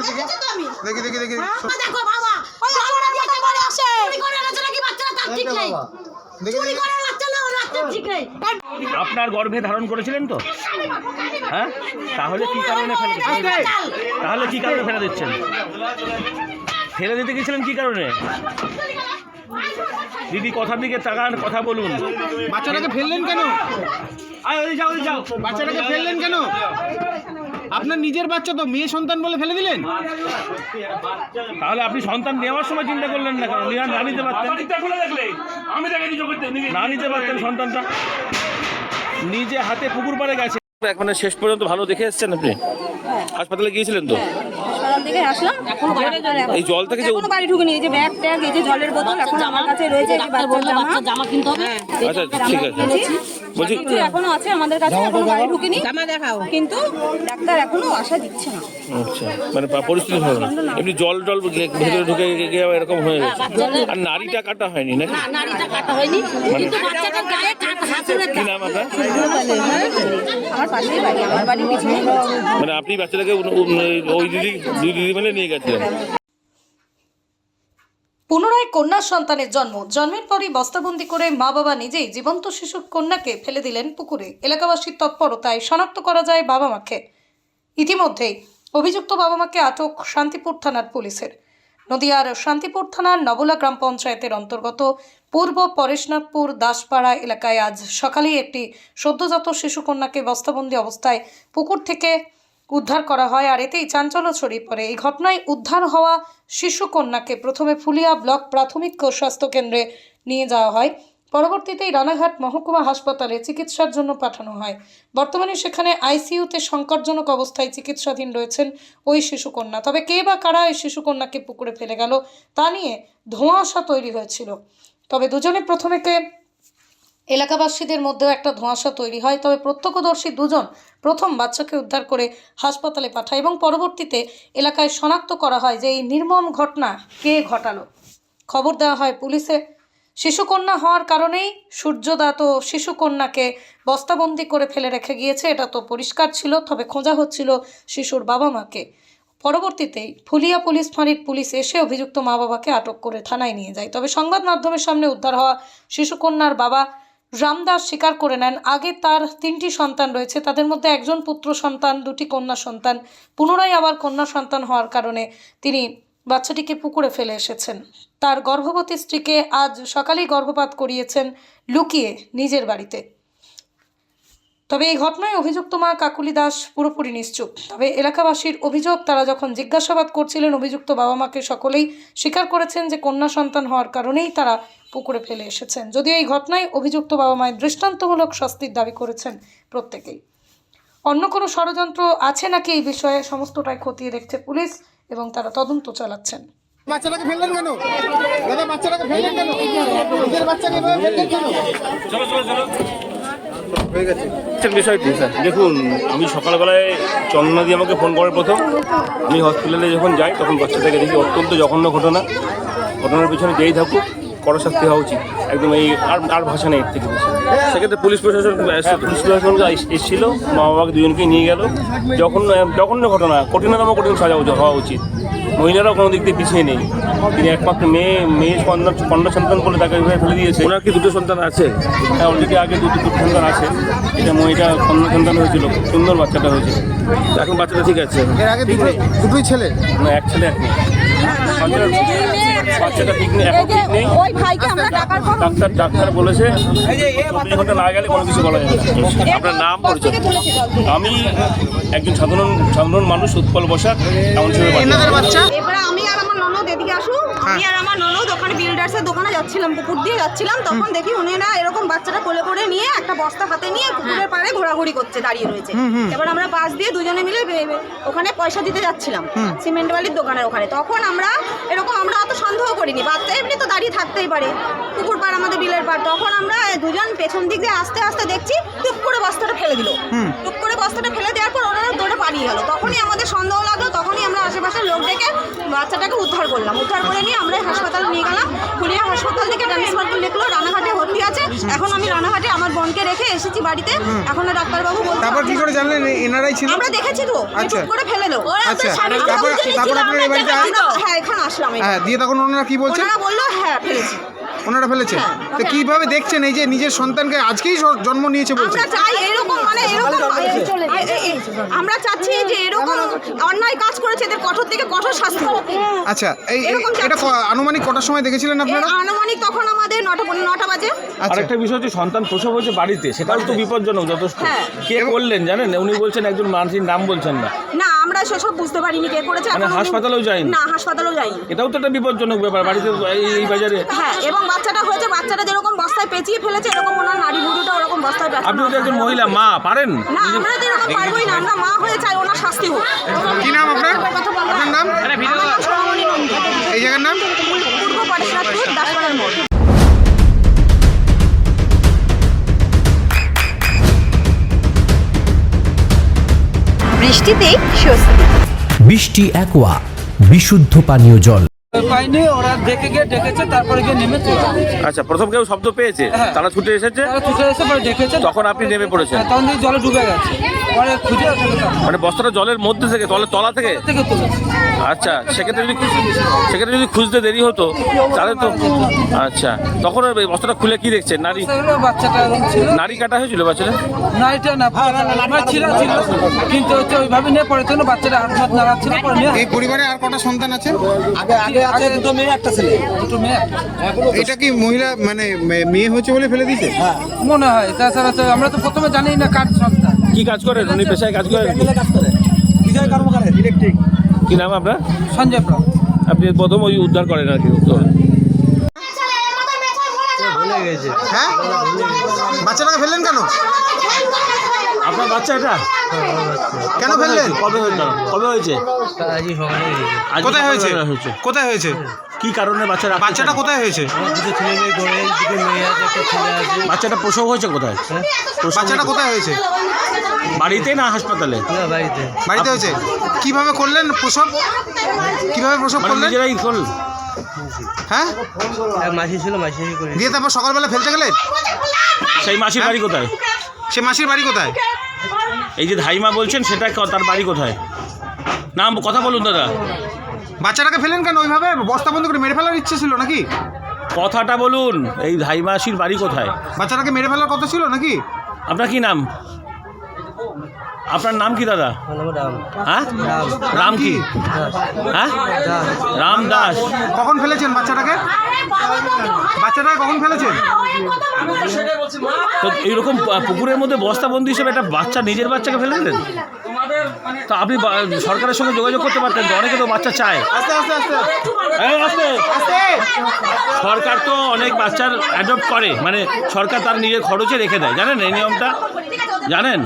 একটু দেখি। দেখি দেখি দেখি। আপনার গর্ভে ধারণ করেছিলেন তো? হ্যাঁ? তাহলে কি কারণে ফেলে তাহলে কি কারণে ফেলে দিচ্ছেন? ফেলে দিতে গেছিলেন কি কারণে? দিদি কথার দিকে তাকান কথা বলুন। বাচ্চাটাকে ফেললেন কেন? আয় ওই যাও ওই যাও। বাচ্চাটাকে ফেললেন কেন? আপনার নিজের বাচ্চা তো মেয়ে সন্তান বলে ফেলে দিলেন? তাহলে আপনি সন্তান নেওয়ার সময় চিন্তা করলেন না কেন? নিয়ে না নিতে পারতেন? না নিতে পারতেন সন্তানটা? নিজে হাতে পুকুর পাড়ে গেছে। মানে শেষ পর্যন্ত ভালো দেখে এসেছেন আপনি? হাসপাতালে গিয়েছিলেন তো? হাসপাতাল থেকে আসলাম এখন এই জল থেকে যে বাড়ি ঢুকিনি এই যে ব্যাগ ট্যাগ এই যে জলের বোতল এখন আমার কাছে রয়েছে এই যে বাচ্চার জামা। জামা কিনতে হবে? আচ্ছা ঠিক আছে। বলছি কিছু এখনও আছে আমাদের কাছে এখনও বাড়ি ঢুকিনি। জামা দেখাও। কিন্তু ডাক্তার এখনও আশা দিচ্ছে না। আচ্ছা মানে পরিস্থিতি ভালো না। এমনি জল টল ভেতরে ঢুকে গিয়ে এরকম হয়ে গেছে। আর নারীটা কাটা হয়নি নাকি? না, নারীটা কাটা হয়নি। কিন্তু বাচ্চাটার গায়ে কি নাম আপনার? আমার পাশেই বাড়ি আমার বাড়ির পিছনেই মানে আপনি বাচ্চাটাকে ওই দিদি দুই দিদি মিলে নিয়ে গেছিলেন? পুনরায় কন্যা সন্তানের জন্ম। জন্মের পরই বস্তাবন্দি করে মা বাবা নিজেই জীবন্ত শিশুর কন্যাকে ফেলে দিলেন পুকুরে। এলাকাবাসীর তৎপরতায় শনাক্ত করা যায় বাবা মাকে ইতিমধ্যেই অভিযুক্ত বাবা মাকে আটক শান্তিপুর থানার পুলিশের। নদিয়ার শান্তিপুর থানার নবলা গ্রাম পঞ্চায়েতের অন্তর্গত পূর্ব পরেশনাথপুর দাসপাড়া এলাকায় আজ সকালেই একটি সদ্যজাত শিশুকন্যাকে বস্তাবন্দি অবস্থায় পুকুর থেকে উদ্ধার করা হয় আর এতেই চাঞ্চল্য ছড়িয়ে পড়ে। এই ঘটনায় উদ্ধার হওয়া শিশুকন্যাকে প্রথমে ফুলিয়া ব্লক প্রাথমিক স্বাস্থ্য কেন্দ্রে নিয়ে যাওয়া হয়। পরবর্তীতেই রানাঘাট মহকুমা হাসপাতালে চিকিৎসার জন্য পাঠানো হয়। বর্তমানে সেখানে আইসিইউতে সংকটজনক অবস্থায় চিকিৎসাধীন রয়েছেন ওই শিশুকন্যা তবে কে বা কারা এই শিশুকন্যাকে পুকুরে ফেলে গেল তা নিয়ে ধোঁয়াশা তৈরি হয়েছিল। তবে দুজনে প্রথমেকে এলাকাবাসীদের মধ্যেও একটা ধোঁয়াশা তৈরি হয়। তবে প্রত্যক্ষদর্শী দুজন প্রথম বাচ্চাকে উদ্ধার করে হাসপাতালে পাঠায় এবং পরবর্তীতে এলাকায় শনাক্ত করা হয় যে এই নির্মম ঘটনা কে ঘটালো। খবর দেওয়া হয় পুলিশে। শিশুকন্যা হওয়ার কারণেই সূর্যদাত শিশুকন্যাকে বস্তাবন্দি করে ফেলে রেখে গিয়েছে। এটা তো পরিষ্কার ছিল, তবে খোঁজা হচ্ছিল শিশুর বাবা মাকে পরবর্তীতেই ফুলিয়া পুলিশ ফাঁড়ির পুলিশ এসে অভিযুক্ত মা বাবাকে আটক করে থানায় নিয়ে যায়। তবে সংবাদ মাধ্যমের সামনে উদ্ধার হওয়া শিশুকন্যার বাবা রামদাস স্বীকার করে নেন। আগে তার তিনটি সন্তান রয়েছে। তাদের মধ্যে একজন পুত্র সন্তান, দুটি কন্যা সন্তান। পুনরায় আবার কন্যা সন্তান হওয়ার কারণে তিনি বাচ্চাটিকে পুকুরে ফেলে এসেছেন। তার গর্ভবতী স্ত্রীকে আজ সকালেই গর্ভপাত করিয়েছেন লুকিয়ে নিজের বাড়িতে। তবে এই ঘটনায় অভিযুক্ত মা কাকুলি দাস পুরোপুরি নিশ্চুপ। তবে এলাকাবাসীর অভিযোগ, তারা যখন জিজ্ঞাসাবাদ করছিলেন, অভিযুক্ত বাবা মাকে সকলেই স্বীকার করেছেন যে কন্যা সন্তান হওয়ার কারণেই তারা পুকুরে ফেলে এসেছেন। যদিও এই ঘটনায় অভিযুক্ত বাবা মায়ের দৃষ্টান্তমূলক শাস্তির দাবি করেছেন প্রত্যেকেই। অন্য কোনো ষড়যন্ত্র আছে নাকি এই বিষয়ে সমস্তটাই খতিয়ে দেখছে পুলিশ এবং তারা তদন্ত চালাচ্ছেন। বাচ্চাটাকে ফেললেন কেন? দাদা বাচ্চাটাকে ফেললেন কেন? নিজের বাচ্চাকে এভাবে ফেললেন কেন? চলো চলো চলো। হয়ে বিষয়টি স্যার। দেখুন আমি সকালবেলায় চন্দনা দিয়ে আমাকে ফোন করে প্রথম। আমি হসপিটালে যখন যাই তখন বাচ্চাটাকে দেখি অত্যন্ত জঘন্য ঘটনা। ঘটনার পিছনে যেই থাকুক কড়া শাস্তি হওয়া উচিত। একদম এই আর আর ভাষা নেই এর থেকে বেশি। সেক্ষেত্রে পুলিশ প্রশাসন হ্যাঁ, পুলিশ প্রশাসন এসেছিল মা বাবাকে দুজনকে নিয়ে গেল। যখন জঘন্য ঘটনা কঠিনতম কঠিন সাজা উচিত- হওয়া উচিত। মহিলারাও কোনো দিক দিয়ে পিছিয়ে নেই। তিনি একমাত্র মেয়ে মেয়ে সন্তান কন্যা সন্তান বলে তাকে এভাবে ফেলে দিয়েছে। ওনার কি দুটো সন্তান আছে? হ্যাঁ অলরেডি আগে দুটো দুটো সন্তান আছে। এটা মহিলা কন্যা সন্তান হয়েছিল সুন্দর বাচ্চাটা হয়েছে। এখন বাচ্চাটা ঠিক আছে? এর আগে দুটোই ছেলে? না এক ছেলে এক মেয়ে বাচ্চাটা বাচ্চাটা ঠিক নেই এখন ঠিক নেই ওই ভাইকে আমরা টাকার পর ডাক্তার ডাক্তার বলেছে চব্বিশ ঘণ্টা না গেলে কোনো কিছু বলা যাবে না। আপনার নাম পরিচয়। আমি একজন সাধারণ সাধারণ মানুষ উৎপল বসাক এমন ছেলে বাচ্চা এবারে আমি আর ননদ এদিকে আসু। আমি আর আমার ননদ ওখানে বিল্ডার্সের দোকানে যাচ্ছিলাম পুকুর দিয়ে যাচ্ছিলাম। তখন দেখি উনিরা এরকম বাচ্চাটা কোলে করে নিয়ে একটা বস্তা হাতে নিয়ে পুকুরের পাড়ে ঘোরাঘুরি করছে দাঁড়িয়ে রয়েছে। এবার আমরা পাশ দিয়ে দুজনে মিলে ওখানে পয়সা দিতে যাচ্ছিলাম সিমেন্ট বালির দোকানের ওখানে। তখন আমরা এরকম আমরা অত সন্দেহ করিনি। বাচ্চা এমনি তো দাঁড়িয়ে থাকতেই পারে পুকুর পাড় আমাদের বিলের পাড়। তখন আমরা দুজন পেছন দিক দিয়ে আস্তে আস্তে দেখছি টুপ করে বস্তাটা ফেলে দিল। টুপ করে বস্তাটা দেওয়ার পর ওনারা দৌড়ে পালিয়ে গেল। তখনই আমাদের সন্দেহ লাগল তখনই আমরা আশেপাশের লোক ডেকে বাচ্চাটাকে উদ্ধার করলাম। উদ্ধার করে নিয়ে আমরা হাসপাতালে নিয়ে গেলাম। ফুলিয়া হাসপাতাল থেকে ট্রান্সফার করে লিখলো রানাঘাটে ভর্তি আছে। এখন আমি রানাঘাটে আমার বোনকে রেখে এসেছি বাড়িতে। এখনও ডাক্তারবাবু বলছে তারপর কি করে জানলেন? এনারাই ছিল? আমরা দেখেছি তো আচ্ছা। করে ফেলে লো আচ্ছা। তারপর তারপর আপনার এই বাড়িতে হ্যাঁ এখানে আসলাম হ্যাঁ দিয়ে তখন ওনারা কি বলছেন ওনারা বলল হ্যাঁ ফেলেছি। ওনারা ফেলেছে? তো কীভাবে দেখছেন এই যে নিজের সন্তানকে আজকেই জন্ম নিয়েছে বলছে? আমরা চাই এরকম মানে এরকম আমরা চাচ্ছি যে এরকম অন্যায় কাজ করেছে এদের কঠোর থেকে কঠোর শাস্তি। হোক। আচ্ছা এই এটা আনুমানিক কটার সময় দেখেছিলেন আপনারা? আনুমানিক তখন আমাদের নটা নটা বাজে। আচ্ছা। আরেকটা বিষয় হচ্ছে সন্তান প্রসব হয়েছে বাড়িতে সেটাও তো বিপজ্জনক যথেষ্ট। হ্যাঁ। কে করলেন জানেন? উনি বলছেন একজন মানুষের নাম বলছেন না। না আমরা সেসব বুঝতে পারিনি কে করেছে মানে এখনও হাসপাতালেও যাই না হাসপাতালেও যায়নি। এটাও তো একটা বিপজ্জনক ব্যাপার বাড়িতে এই- এই বাজারে। হ্যাঁ এবং বাচ্চাটা হয়েছে বাচ্চাটা যেরকম বস্তায় পেঁচিয়ে ফেলেছে এরকম ওনার নারী বুড়োটা ওরকম বস্তায় পেঁচানো আপনি তো একজন মহিলা মা পারেন? না আমরা তো এরকম পারবোই না আমরা মা হয়ে চাই ওনার শাস্তি হোক। কি নাম আপনার? আপনার নাম? এই জায়গার নাম? পূর্ব পাটনাথপুর দাসপাড়ার মোড় বৃষ্টিতেই স্বস্তি। বৃষ্টি অ্যাকোয়া বিশুদ্ধ পানীয় জল। পাইনি ওরা দেখে গিয়ে ডেকেছে তারপরে গিয়ে নেমে চলে আচ্ছা প্রথম কেউ শব্দ পেয়েছে? হ্যাঁ। তারা ছুটে এসেছে? তারা ছুটে এসে পরে ডেকেছে। তখন আপনি নেমে পড়েছেন। তখন জলে ডুবে গেছে। তার- মানে বস্তাটা জলের মধ্যে থেকে তলের তলা থেকে? আচ্ছা সেক্ষেত্রে যদি সেক্ষেত্রে যদি খুঁজতে দেরি হতো তাহলে তো আচ্ছা তখন ওই বস্তাটা খুলে কি দেখছেন? নারী নারী কাটা হয়েছিল বাচ্চাটা? নাইটা না আমার ছিল ছিল। কিন্তু হচ্ছে ওইভাবে নিয়ে পরে তখন বাচ্চাটা হাত হাত নাড়াচ্ছিল এই পরিবারে আর কটা সন্তান আছে? আগে আছে দুটো মেয়ে একটা ছেলে। দুটো মেয়ে এটা কি মহিলা মানে মেয়ে হয়েছে বলে ফেলে দিয়েছে? হ্যাঁ মনে হয়। তাছাড়া তো আমরা তো প্রথমে জানি না কার সন্তান। কি কাজ করেন? উনি পেশায় কাজ করেন? কাজ করে বিজয় কর্মকারের ইলেকট্রিক কি নাম আপনার? সঞ্জয় আপনি প্রথম ওই উদ্ধার করেন আর কি হ্যাঁ? বাচ্চাটাকে ফেললেন কেন? আপনার বাচ্চা এটা কেন ফেললেন? কবে হয়েছে? কবে হয়েছে? কোথায় হয়েছে। কোথায় হয়েছে? কি কারণে বাচ্চা রাখতে বাচ্চাটা কোথায় হয়েছে? বাচ্চাটা প্রসব হয়েছে কোথায়? প্রসব বাচ্চাটা হয়েছে? কোথায় হয়েছে? বাড়িতে না হাসপাতালে? বাড়িতে। হয়েছে? কীভাবে করলেন প্রসব? কীভাবে প্রসব মানে করলেন? নিজেরাই করল হ্যাঁ মাসি ছিল মাসি করে দিয়ে তারপর সকালবেলা ফেলতে গেলেন? সেই মাসির বাড়ি কোথায়? সে মাসির বাড়ি কোথায়? এই যে ধাইমা বলছেন সেটা ক- তার বাড়ি কোথায়? না কথা বলুন দাদা। বাচ্চাটাকে ফেলেন কেন? ওইভাবে বস্তা বন্ধ করে মেরে ফেলার ইচ্ছে ছিল নাকি? কথাটা বলুন এই ধাইমাসির বাড়ি কোথায়? বাচ্চাটাকে মেরে ফেলার কথা ছিল নাকি? আপনার কি নাম? আপনার নাম কি দাদা? রাম হ্যাঁ? রাম কি? হ্যাঁ? রাম দাস। কখন ফেলেছেন বাচ্চাটাকে? বাচ্চাটাকে কখন ফেলেছেন? তো এইরকম পুকুরের মধ্যে বস্তাবন্দি হিসেবে একটা বাচ্চা নিজের বাচ্চাকে ফেলে দিলেন? তো আপনি সরকারের সঙ্গে যোগাযোগ করতে পারতেন তো অনেকে তো বাচ্চা চায়। আস্তে আস্তে আস্তে। আস্তে। আস্তে। সরকার তো অনেক বাচ্চার অ্যাডপ্ট করে মানে সরকার তার নিজের খরচে রেখে দেয়। জানেন এই নিয়মটা? জানেন?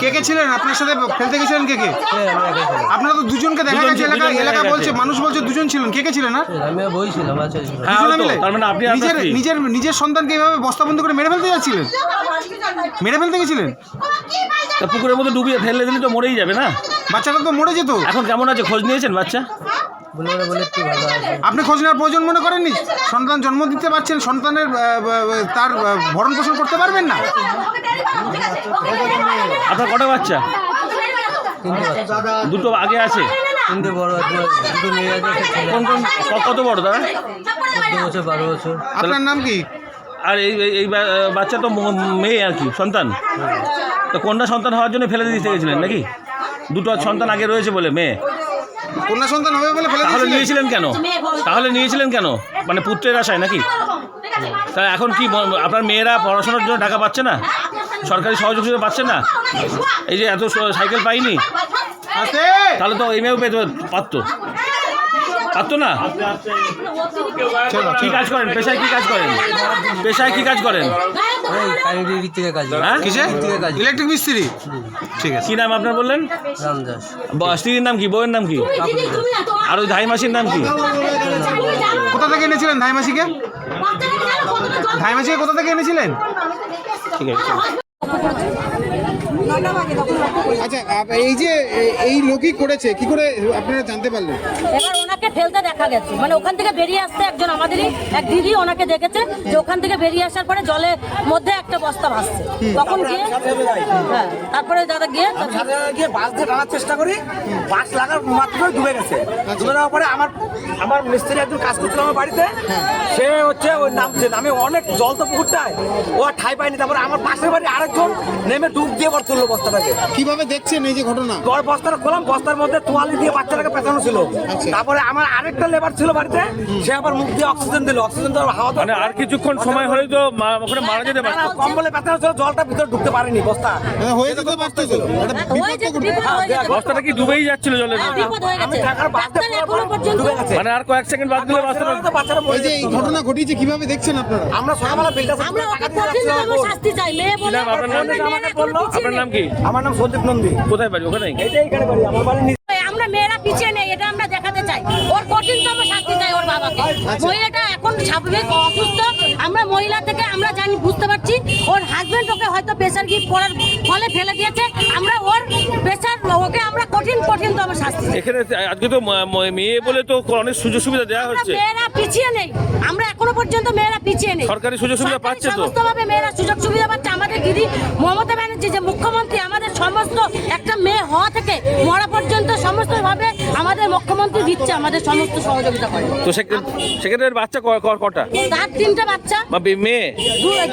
কে কে ছিলেন? আপনার সাথে ফেলতে গেছিলেন কে কে? আপনারা তো দুজনকে দেখা গেছে এলাকা এলাকা বলছে মানুষ বলছে দুজন ছিলেন। কে কে ছিলেন আর? আমি বইছিলাম আচ্ছা। হ্যাঁ? তার মানে আপনি নিজের নিজের নিজের সন্তানকে এইভাবে বস্তা বন্ধ করে মেরে ফেলতে যাচ্ছিলেন? মেরে ফেলতে গেছিলেন? তা পুকুরের মধ্যে ডুবিয়ে ফেলে দিলে তো মরেই যাবে না? বাচ্চাটা তো মরে যেত। এখন কেমন আছে? খোঁজ নিয়েছেন বাচ্চা? বলে বলে একটু ভালো আছে আপনি খোঁজ নেওয়ার প্রয়োজন মনে করেননি? সন্তান জন্ম দিতে পারছেন সন্তানের আহ, আহ, তার আহ, ভরণ পোষণ করতে পারবেন না? আপনার কটা বাচ্চা? তিনটে বাচ্চা। দুটো আগে আছে? তিনটে বড় আছে দুটো মেয়ে আছে একটা ছেলে কোন কোন ক- কত বড় চোদ্দ বছর বারো বছর। আপনার নাম কি? আর এই এই- এই বা- বাচ্চা তো ম- মেয়ে আর কি সন্তান? তো কন্যা সন্তান হওয়ার জন্য ফেলে দিতে গেছিলেন নাকি? দুটো সন্তান আগে রয়েছে বলে মেয়ে। কন্যা সন্তান হবে বলে ফেলে তাহলে নিয়েছিলেন কেন? তাহলে নিয়েছিলেন কেন? মানে পুত্রের আশায় নাকি? তা এখন কি আপনার মেয়েরা পড়াশোনার জন্য টাকা পাচ্ছে না? সরকারি সহযোগিতা পাচ্ছে না? এই যে এত সাইকেল পাইনি? তাহলে তো এই মেয়েও পেতে পারতো। পারতো না? কি কাজ করেন? পেশায় কি কাজ করেন? পেশায় কি কাজ করেন? হ্যাঁ? কিসে? কাজ ইলেকট্রিক মিস্ত্রি। ঠিক আছে। কি নাম আপনার বললেন? স্ত্রীর নাম কি? বউয়ের নাম কি? আর ওই ধাই মাসির নাম কি? কোথা থেকে এনেছিলেন ধাইমাসিকে ধাইমাসিকে কোথা থেকে এনেছিলেন? ঠিক আছে। আচ্ছা এই যে এই লোকই করেছে কি করে আপনারা জানতে পারলেন? এবার ওনাকে ফেলতে দেখা গেছে। মানে ওখান থেকে বেরিয়ে আসতে একজন আমাদেরই এক দিদি ওনাকে দেখেছে যে ওখান থেকে বেরিয়ে আসার পরে জলের মধ্যে একটা বস্তা ভাসছে। তখন গিয়ে হ্যাঁ তারপরে দাদা গিয়ে গিয়ে বাস দিয়ে টানার চেষ্টা করি। বাস লাগার মাত্র ডুবে গেছে। ডুবে যাওয়ার পরে আমার আমার মিস্ত্রি একজন কাজ করছিল আমার বাড়িতে। সে হচ্ছে ওই নামছে আমি অনেক জল তো পুকুরটায়। ও আর ঠাই পাইনি তারপরে আমার পাশের বাড়ি আরেকজন নেমে ডুব দিয়ে পর তুললো বস্তাটাকে। কীভাবে দেখছেন এই যে ঘটনা? গড় বস্তাটা খোলাম বস্তার মধ্যে তোয়ালি দিয়ে বাচ্চাটাকে পেঁচানো ছিল। আচ্ছা। তারপরে আমার আরেকটা লেবার ছিল বাড়িতে সে আবার মুখ দিয়ে অক্সিজেন দিল। অক্সিজেন দেওয়ার হাওয়া মানে আর কিছুক্ষণ সময় হলেই তো ওখানে মারা যেতে পারতো। কম্বলে পেঁচানো ছিল জলটা ভিতরে ঢুকতে পারেনি বস্তা। হ্যাঁ, হয়ে যেতে পারতো হয়ে হয়ে। বস্তাটা কি ডুবেই যাচ্ছিল জলের মানে আর কয়েক সেকেন্ড বাদ দিলে মরে এই যে ঘটনা ঘটিয়েছে কীভাবে দেখছেন আপনারা? আমরা সকালবেলা বিলটা আমরা ওকে শাস্তি চাই। মেয়ে বলে আপনার নাম? আমরা মেয়েরা পিছিয়ে নেই। কি? আমার নাম সন্দীপ নন্দী। কোথায় বাড়ি? ওখানে এটাই এখানে বাড়ি। আমার বাড়ি আমরা মেয়েরা পিছিয়ে নেই এটা আমরা দেখাতে চাই। ওর কঠিনতম শাস্তি চাই ওর বাবাকে। মহিলাটা এখন স্বাভাবিক অসুস্থ। আমরা মহিলা থেকে আমরা জানি বুঝতে পারছি। ওর হাজবেন্ড ওকে হয়তো প্রেশার গিফট করার ফলে ফেলে দিয়েছে। আমরা ওর প্রেশার ওকে আমরা কঠিন কঠিনতম শাস্তি চাই। এখানে আজকে তো মেয়ে বলে তো অনেক সুযোগ সুবিধা দেওয়া হচ্ছে। মেয়েরা পিছিয়ে নেই। আমরা এখনও পর্যন্ত মেয়েরা পিছিয়ে নেই। সরকারি সুযোগ সুবিধা পাচ্ছে তো? সমস্তভাবে মেয়েরা সুযোগ সুবিধা পাচ্ছে। আমাদের দিদি মমতা ব্যানার্জি যে মুখ্যমন্ত্রী আমাদের সমস্ত মেয়ে হওয়া থেকে মরা পর্যন্ত সমস্ত ভাবে আমাদের মুখ্যমন্ত্রী দিচ্ছে আমাদের সমস্ত সহযোগিতা করে। তো সেখানে বাচ্চা কটা? তার তিনটা বাচ্চা। বা মেয়ে?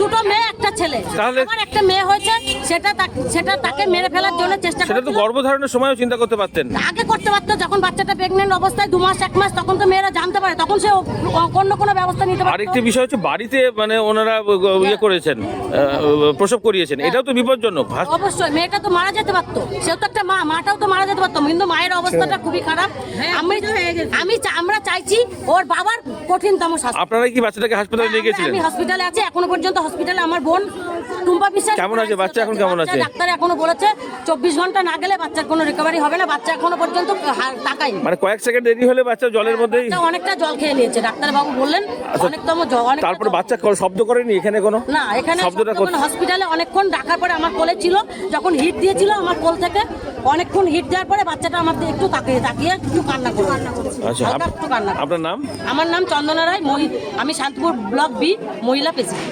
দুটো মেয়ে একটা ছেলে। আমার একটা মেয়ে হয়েছে সেটা সেটা তাকে মেরে ফেলার জন্য চেষ্টা সেটা তো। গর্ভধারণের সময়ও চিন্তা করতে পারতেন। আগে করতে পারতো যখন বাচ্চাটা প্রেগনেন্ট অবস্থায় দু মাস এক মাস তখন তো মেয়েরা জানতে পারে তখন সে অন্য কোনো ব্যবস্থা নিতে পারে আরেকটি বিষয় হচ্ছে বাড়িতে মানে ওনারা ইয়ে করেছেন প্রসব করিয়েছেন। এটাও তো বিপজ্জনক। অবশ্যই মেয়েটা তো মারা যেতে পারতো তো Gracias. একটা মা মাটাও তো মারা যেতে পারতো কিন্তু মায়ের অবস্থাটা খুবই খারাপ। আমি আমি আমরা চাইছি ওর বাবার কঠিনতম শাস্তি। আপনারা কি বাচ্চাটাকে হাসপাতালে নিয়ে গেছিলেন আমি হসপিটালে আছি এখনও পর্যন্ত হসপিটালে আমার বোন টুম্পা বিশ্বাস কেমন আছে? বাচ্চা এখন কেমন আছে? ডাক্তার এখনও বলেছে চব্বিশ ঘণ্টা না গেলে বাচ্চার কোনো রিকভারি হবে না বাচ্চা এখনও পর্যন্ত তাকায়নি। মানে কয়েক সেকেন্ড দেরি হলে বাচ্চা জলের মধ্যেই বাচ্চা অনেকটা জল খেয়ে নিয়েছে ডাক্তার বাবু বললেন অনেকতম জল তারপরে বাচ্চা শব্দ করেনি এখানে কোনো? না এখানে শব্দটা হসপিটালে অনেকক্ষণ ডাকার পরে আমার কোলে ছিল যখন হিট দিয়েছিল আমার কোল থেকে অনেকক্ষণ হিট দেওয়ার পরে বাচ্চাটা আমার দিকে একটু তাকিয়ে তাকিয়ে একটু কান্না করে আচ্ছা আপ- একটু কান্না। আপনার নাম? আমার নাম চন্দনা রায় মহি- আমি শান্তিপুর ব্লক বি মহিলা প্রেসিডেন্ট।